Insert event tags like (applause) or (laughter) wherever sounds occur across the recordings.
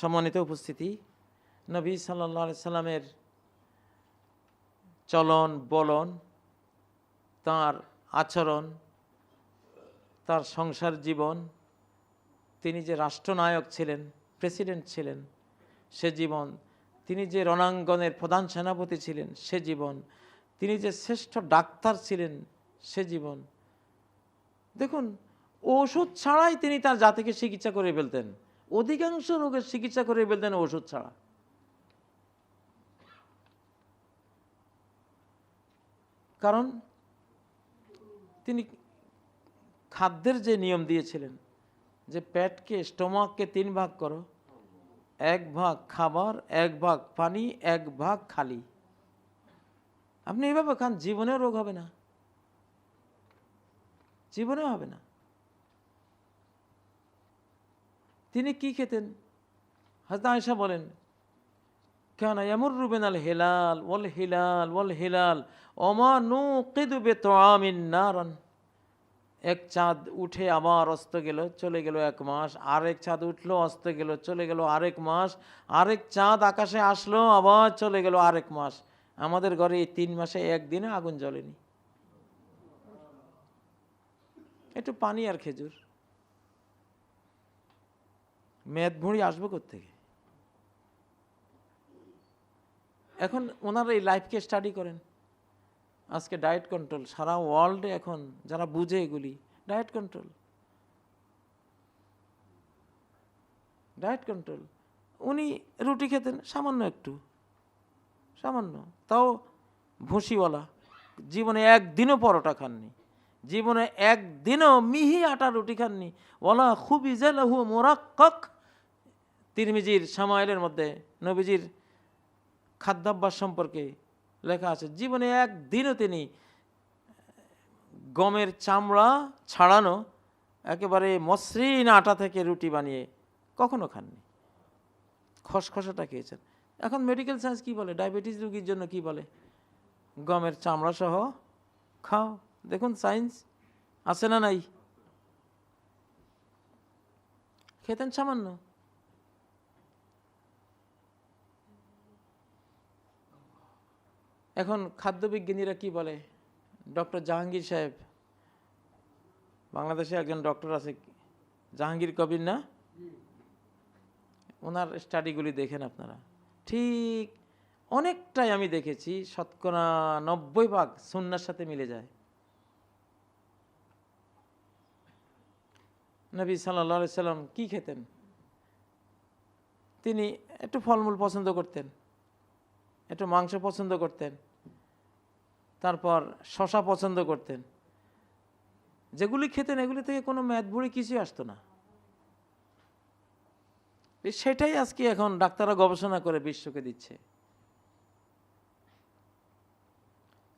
সম্মানিত উপস্থিতি, নবী সাল্লা সাল্লামের চলন, বলন, তার আচরণ, তার সংসার জীবন, তিনি যে রাষ্ট্রনায়ক ছিলেন, প্রেসিডেন্ট ছিলেন, সে জীবন, তিনি যে রণাঙ্গনের প্রধান সেনাপতি ছিলেন, সে জীবন, তিনি যে শ্রেষ্ঠ ডাক্তার ছিলেন, সে জীবন। দেখুন, ওষুধ ছাড়াই তিনি তার জাতিকে চিকিৎসা করে ফেলতেন। অধিকাংশ রোগের চিকিৎসা করে ফেলতেন ওষুধ ছাড়া। কারণ তিনি খাদ্যের যে নিয়ম দিয়েছিলেন যে পেটকে, স্টোমাককে তিন ভাগ করো, এক ভাগ খাবার, এক ভাগ পানি, এক ভাগ খালি। আপনি এইভাবে খান, জীবনেও রোগ হবে না। জীবনেও হবে না। তিনি কি খেতেন? হাজদা আয়সা বলেন, কেন এমন ইয়ামুরু বিনাল হিলাল, ওয়াল হিলাল ওয়াল হিলাল ওমা নুকিদু বিতআমিন নারান। এক চাঁদ উঠে আবার অস্ত গেল, চলে গেল এক মাস, আরেক চাঁদ উঠল, অস্ত গেল, চলে গেল আরেক মাস, আরেক চাঁদ আকাশে আসলো, আবার চলে গেল আরেক মাস। আমাদের ঘরে এই তিন মাসে একদিনে আগুন জ্বলেনি। একটু পানি আর খেজুর। মেদ ভুঁড়ি আসব থেকে এখন ওনারা এই লাইফকে স্টাডি করেন। আজকে ডায়েট কন্ট্রোল সারা ওয়ার্ল্ডে এখন যারা বুঝে এগুলি ডায়েট কন্ট্রোল ডায়েট কন্ট্রোল উনি রুটি খেতেন, সামান্য একটু। সামান্য। তাও ভুসিওয়ালা জীবনে একদিনও পরোটা খাননি। জীবনে একদিনও মিহি আটা রুটি খাননি। ওলা খুব ইজালাহু মোরাক্কক তিরমিজির সামাইলের মধ্যে নবীজির খাদ্যাভ্যাস সম্পর্কে লেখা আছে। জীবনে একদিনও তিনি গমের চামড়া ছাড়ানো, একেবারে মসৃণ আটা থেকে রুটি বানিয়ে কখনো খাননি। খসখসাটা খেয়েছেন। এখন মেডিকেল সায়েন্স কি বলে? ডায়াবেটিস রুগীর জন্য কি বলে? গমের চামড়া সহ খাও। দেখুন সায়েন্স আছে না নাই? খেতেন সামান্য। এখন খাদ্যবিজ্ঞানীরা কি বলে? ডক্টর জাহাঙ্গীর সাহেব, বাংলাদেশে একজন ডক্টর আছে, জাহাঙ্গীর কবির না? ওনার স্টাডিগুলি দেখেন আপনারা। ঠিক অনেকটাই আমি দেখেছি, শতকরা নব্বই ভাগ সুন্নার সাথে মিলে যায়। নবী সাল্লা সাল্লাম কি খেতেন? তিনি একটু ফলমূল পছন্দ করতেন। একটু মাংস পছন্দ করতেন। তারপর শশা পছন্দ করতেন। যেগুলি খেতেন, এগুলি থেকে কোনো ম্যাথ বুড়ি কিছুই আসতো না। সেটাই আজকে এখন ডাক্তাররা গবেষণা করে বিশ্বকে দিচ্ছে।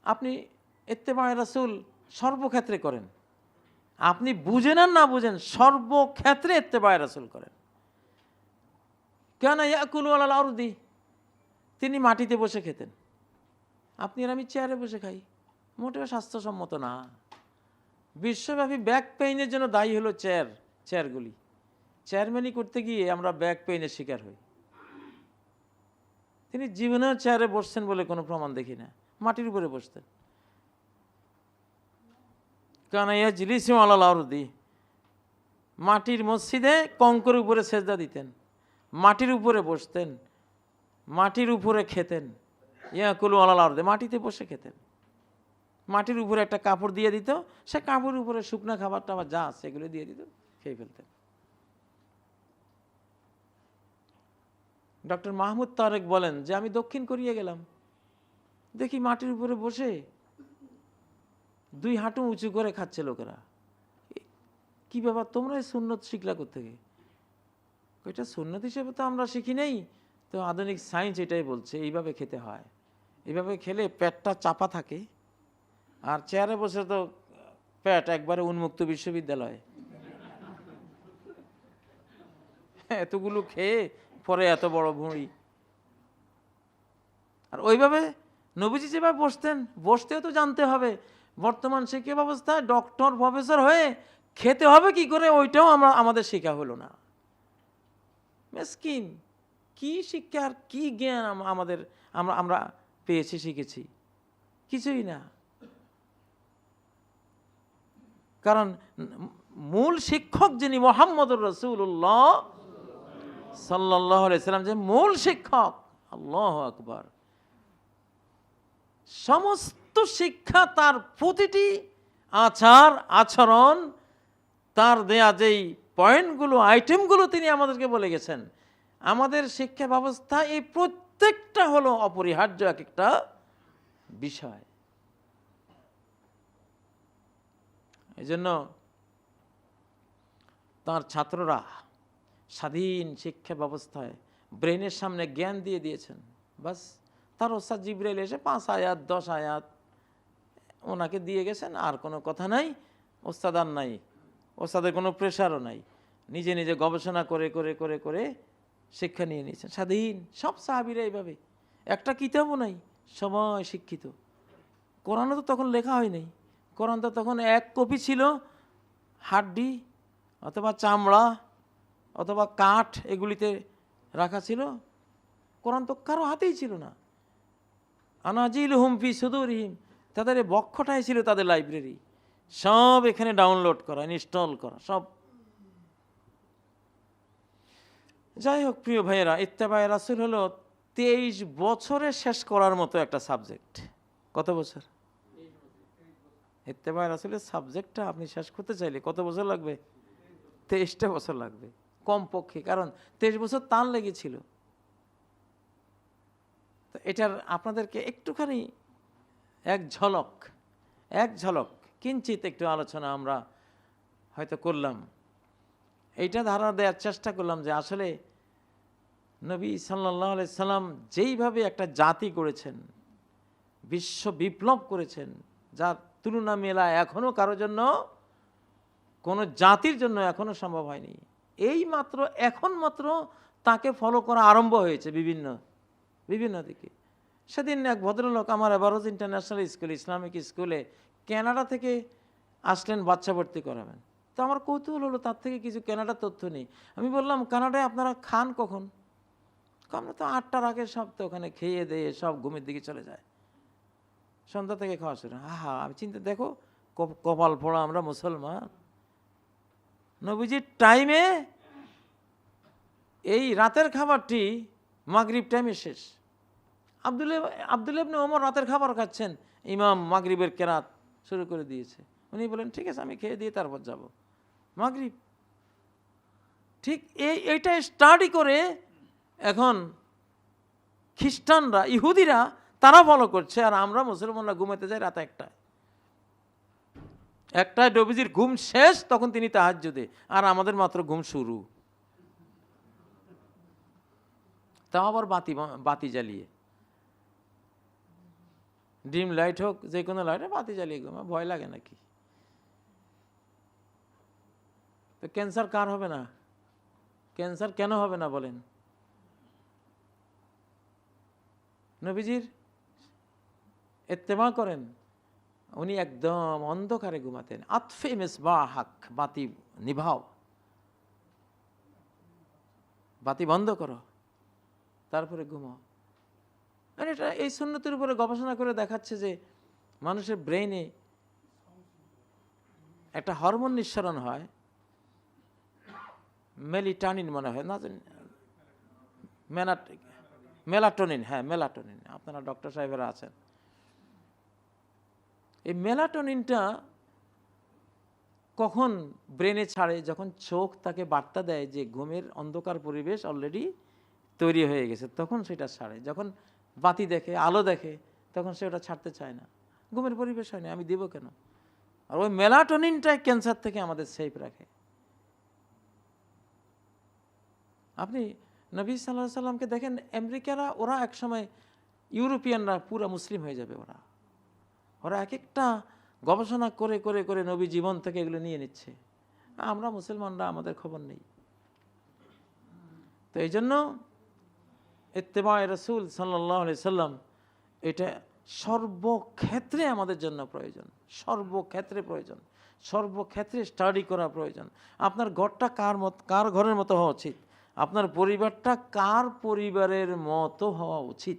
আপনি এত্তেবায় রাসুল সর্বক্ষেত্রে করেন। আপনি বুঝেন আর না বুঝেন, সর্বক্ষেত্রে এত্তেবায় রাসুল করেন। কেন ইয়াকুল আল আরদি? তিনি মাটিতে বসে খেতেন। আপনি আর আমি চেয়ারে বসে খাই। মোটেও স্বাস্থ্যসম্মত না। বিশ্বব্যাপী ব্যাক পেইনের জন্য দায়ী হলো চেয়ার চেয়ারগুলি চেয়ারম্যানই করতে গিয়ে আমরা ব্যাক পেইনের শিকার হই। তিনি জীবনেও চেয়ারে বসছেন বলে কোনো প্রমাণ দেখি না। মাটির উপরে বসতেন। কানাইয়া জিলিসিম আলাল আরদি। মাটির মসজিদে কঙ্কর উপরে সেজদা দিতেন। মাটির উপরে বসতেন। মাটির উপরে খেতেন। ইয়া কুলু আলাল আরদে, মাটিতে বসে খেতেন। মাটির উপরে একটা কাপড় দিয়ে দিত, সে কাপড়ের উপরে শুকনো খাবার টাবার যা আছে দিয়ে দিত, খেয়ে ফেলতেন। ডক্টর মাহমুদ তারেক বলেন যে, আমি দক্ষিণ কোরিয়া গেলাম। দেখি মাটির উপরে বসে দুই হাঁটু উঁচু করে খাচ্ছে লোকেরা। কি ব্যাপার, তোমরা সুন্নত শিখলা থেকে এটা সুন্নত হিসেবে তো আমরা শিখি নেই। তো আধুনিক সায়েন্স এটাই বলছে, এইভাবে খেতে হয়। এইভাবে খেলে পেটটা চাপা থাকে। আর চেয়ারে বসে তো পেট একবারে উন্মুক্ত বিশ্ববিদ্যালয়। এতগুলো খেয়ে পরে এত বড় ভুঁড়ি। আর ওইভাবে নবীজি যেভাবে বসতেন, বসতেও তো জানতে হবে। বর্তমান শিক্ষা ব্যবস্থায় ডক্টর প্রফেসর হয়ে খেতে হবে কি করে, ওইটাও আমরা, আমাদের শেখা হলো না। মেসকিন। কি শিক্ষা আর কি জ্ঞান আমাদের, আমরা আমরা পেয়েছি, শিখেছি? কিছুই না। কারণ মূল শিক্ষক যিনি মোহাম্মদুর রসুল্লাহ সাল্লাহ সাল্লাম, যে মূল শিক্ষক, আল্লাহ আকবর। সমস্ত শিক্ষা তার প্রতিটি আচার, আচরণ, তার দেয়া যেই পয়েন্টগুলো আইটেমগুলো তিনি আমাদেরকে বলে গেছেন আমাদের শিক্ষা ব্যবস্থা এই প্রত্যেকটা হলো অপরিহার্য এক একটা বিষয়। এই জন্য তার ছাত্ররা স্বাধীন শিক্ষা ব্যবস্থায় ব্রেনের সামনে জ্ঞান দিয়ে দিয়েছেন। বাস, তার ওস্তাদ জিব্রাইল এসে পাঁচ আয়াত, দশ আয়াত ওনাকে দিয়ে গেছেন, আর কোনো কথা নাই, ওস্তাদ আর নাই, ওস্তাদের কোনো প্রেশারও নাই। নিজে নিজে গবেষণা করে করে করে করে শিক্ষা নিয়ে নিয়েছেন। স্বাধীন, সব সাহাবিরা এইভাবে। একটা কিতাবও নাই সবাই শিক্ষিত। কোরআনও তো তখন লেখা হয়নি কোরআন তো তখন এক কপি ছিল, হাড্ডি অথবা চামড়া অথবা কাঠ এগুলিতে রাখা ছিল। কোরআন তো কারও হাতেই ছিল না। আনাজিল হুমফি সুদুরহিম, তাদের বক্ষটাই ছিল তাদের লাইব্রেরি। সব এখানে ডাউনলোড করা, ইনস্টল করা, সব যাই হোক, প্রিয় ভাইয়েরা, ইত্তেবাই রাসুল হলো তেইশ বছরে শেষ করার মতো একটা সাবজেক্ট। কত বছর? ইত্তেবাই রাসুলের সাবজেক্টটা আপনি শেষ করতে চাইলে কত বছর লাগবে? তেইশটা বছর লাগবে, কমপক্ষে, কারণ তেইশ বছর তান লেগেছিল তো এটার আপনাদেরকে একটুখানি এক ঝলক এক ঝলক, কিঞ্চিত একটু আলোচনা আমরা হয়তো করলাম। এইটা ধারণা দেওয়ার চেষ্টা করলাম যে আসলে নবী সাল্লাহ সাল্লাম যেইভাবে একটা জাতি করেছেন, বিশ্ব বিপ্লব করেছেন, যার তুলনা মেলা এখনও কারও জন্য, কোনো জাতির জন্য এখনও সম্ভব হয়নি। এই মাত্র এখন মাত্র তাকে ফলো করা আরম্ভ হয়েছে বিভিন্ন বিভিন্ন দিকে। সেদিন এক ভদ্রলোক আমার এবারোজ ইন্টারন্যাশনাল স্কুল, ইসলামিক স্কুলে কানাডা থেকে আসলেন বাচ্চা ভর্তি করাবেন। তো আমার কৌতূহল হলো তার থেকে কিছু কানাডার তথ্য নেই। আমি বললাম, কানাডায় আপনারা খান কখন? আমরা তো আটটার আগে সব তো ওখানে খেয়ে দিয়ে সব ঘুমের দিকে চলে যায়। সন্ধ্যা থেকে খাওয়া শুরু। আহা, আমি চিন্তা, দেখো, কপ- কপাল ফোড়া আমরা মুসলমান। নবীজির টাইমে এই রাতের খাবারটি মাগরিব টাইমে শেষ। আবদুল আবদুল ইবনে ওমর রাতের খাবার খাচ্ছেন। ইমাম মাগরিবের কেরাত শুরু করে দিয়েছে। উনি বলেন ঠিক আছে, আমি খেয়ে দিয়ে তারপর যাব। মাগরিব। ঠিক এই, এইটা স্টাডি করে এখন খ্রিস্টানরা, ইহুদিরা, তারা ফলো করছে, আর আমরা মুসলমানরা ঘুমাতে যাই রাত একটায়। একটায় ডবিজির ঘুম শেষ, তখন তিনি তাহাজ্জুদে। আর আমাদের মাত্র ঘুম শুরু। তাও আবার বাতি বাতি জ্বালিয়ে। ডিম লাইট হোক যে কোনো লাইটে বাতি জ্বালিয়ে ঘুমা ভয় লাগে নাকি? তো ক্যান্সার কার হবে না? ক্যান্সার কেন হবে না বলেন? নবীজির এত্তেমা করেন, উনি একদম অন্ধকারে ঘুমাতেন। আতফে মেসবা হাক বাতি নিভাও। বাতি বন্ধ করো। তারপরে ঘুমাও আর এটা এই সুন্নতির উপরে গবেষণা করে দেখাচ্ছে যে মানুষের ব্রেইনে একটা হরমোন নিঃসরণ হয় মেলিটানিন মনে হয়, না মেনাট, মেলাটোনিন হ্যাঁ মেলাটোনিন, আপনারা ডক্টর সাহেবেরা আছেন। এই মেলাটোনিনটা কখন ব্রেনে ছাড়ে, যখন চোখ তাকে বার্তা দেয় যে ঘুমের অন্ধকার পরিবেশ অলরেডি তৈরি হয়ে গেছে, তখন সেটা ছাড়ে। যখন বাতি দেখে, আলো দেখে, তখন সে ওটা ছাড়তে চায় না। ঘুমের পরিবেশ হয় না, আমি দেবো কেন? আর ওই মেলাটোনিনটাই ক্যান্সার থেকে আমাদের সেফ রাখে। আপনি নবী সাল্লাহ সাল্লামকে দেখেন, আমেরিকারা ওরা একসময় ইউরোপিয়ানরা পুরা মুসলিম হয়ে যাবে ওরা। ওরা এক একটা গবেষণা করে করে করে নবী জীবন থেকে এগুলো নিয়ে নিচ্ছে। আমরা মুসলমানরা, আমাদের খবর নেই। তো এই জন্য ইত্তেমা রসুল সাল্লাহ সাল্লাম এটা সর্বক্ষেত্রে আমাদের জন্য প্রয়োজন। সর্বক্ষেত্রে প্রয়োজন। সর্বক্ষেত্রে স্টাডি করা প্রয়োজন। আপনার ঘরটা কার মত, কার ঘরের মতো হওয়া উচিত? আপনার পরিবারটা কার পরিবারের মতো হওয়া উচিত?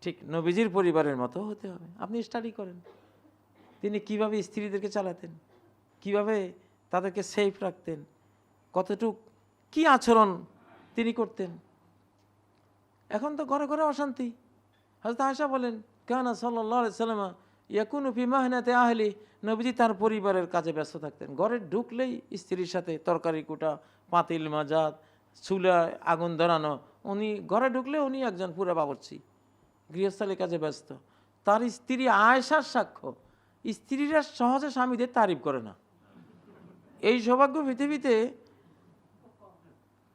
ঠিক নবীজির পরিবারের মতো হতে হবে। আপনি স্টাডি করেন। তিনি কীভাবে স্ত্রীদেরকে চালাতেন? কীভাবে তাদেরকে সেফ রাখতেন? কতটুক, কি আচরণ তিনি করতেন? এখন তো ঘরে ঘরে অশান্তি। হয়তো আয়সা বলেন, কেন সাল্লাহ সাল্লামা ইয়াকুন ফি মাহনাতে আহলি। নবীজি তার পরিবারের কাজে ব্যস্ত থাকতেন। ঘরে ঢুকলেই স্ত্রীর সাথে তরকারি কুটা, পাতিল মাজাত চুলা, আগুন ধরানো, উনি ঘরে ঢুকলে উনি একজন পুরা বাবরচি গৃহস্থালীর কাজে ব্যস্ত। তার স্ত্রী আয়সার সাক্ষ্য, স্ত্রীরা সহজে স্বামীদের তারিফ করে না। এই সৌভাগ্য পৃথিবীতে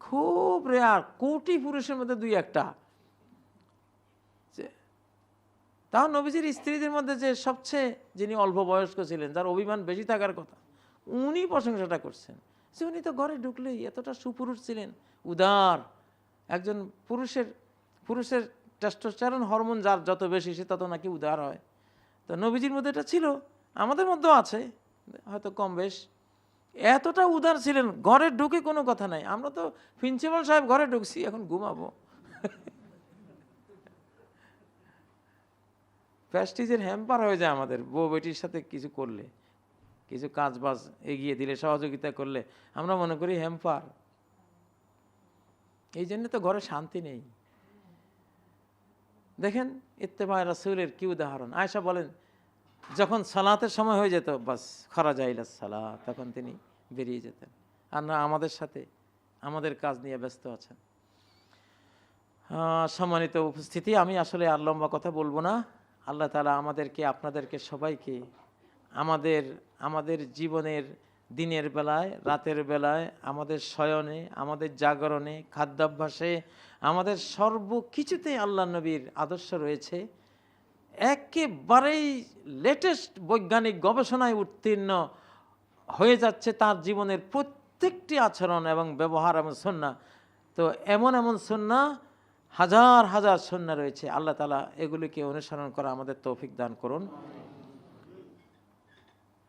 খুব রেয়ার কোটি পুরুষের মধ্যে দুই একটা। তাও নবীজির স্ত্রীদের মধ্যে যে সবচেয়ে যিনি অল্প বয়স্ক ছিলেন, যার অভিমান বেশি থাকার কথা, উনি প্রশংসাটা করছেন। যে উনি তো ঘরে ঢুকলেই এতটা সুপুরুষ ছিলেন, উদার, একজন পুরুষের পুরুষের টেস্টোস্টেরন হরমোন যার যত বেশি সে তত নাকি উদার হয়। তো নবীজির মধ্যে এটা ছিল, আমাদের মধ্যেও আছে, হয়তো কম বেশ। এতটা উদার ছিলেন, ঘরে ঢুকে কোনো কথা নাই। আমরা তো প্রিন্সিপাল সাহেব ঘরে ঢুকছি, এখন ঘুমাবো। (laughs) প্যাস্টিজের হ্যাম্পার হয়ে যায় আমাদের, বউ বেটির সাথে কিছু করলে। কিছু কাজ বাজ এগিয়ে দিলে, সহযোগিতা করলে, আমরা মনে করি হ্যাম্পার এই জন্য তো ঘরে শান্তি নেই। দেখেন ইত্তেবায় রাসুলের কি উদাহরণ? আয়সা বলেন, যখন সালাতের সময় হয়ে যেত, বাস খরা যাইলা সালা তখন তিনি বেরিয়ে যেতেন। আর না, আমাদের সাথে, আমাদের কাজ নিয়ে ব্যস্ত আছেন। সম্মানিত উপস্থিতি, আমি আসলে আর লম্বা কথা বলব না। আল্লাহ তালা আমাদেরকে, আপনাদেরকে সবাইকে আমাদের আমাদের জীবনের দিনের বেলায়, রাতের বেলায়, আমাদের শয়নে, আমাদের জাগরণে, খাদ্যাভ্যাসে, আমাদের সর্বকিছুতেই আল্লাহ নবীর আদর্শ রয়েছে। একেবারেই লেটেস্ট বৈজ্ঞানিক গবেষণায় উত্তীর্ণ হয়ে যাচ্ছে তার জীবনের প্রত্যেকটি আচরণ এবং ব্যবহার এবং সন্না। তো এমন এমন সন্না, হাজার হাজার সন্না রয়েছে। আল্লাহ তালা এগুলিকে অনুসরণ করা আমাদের তৌফিক দান করুন।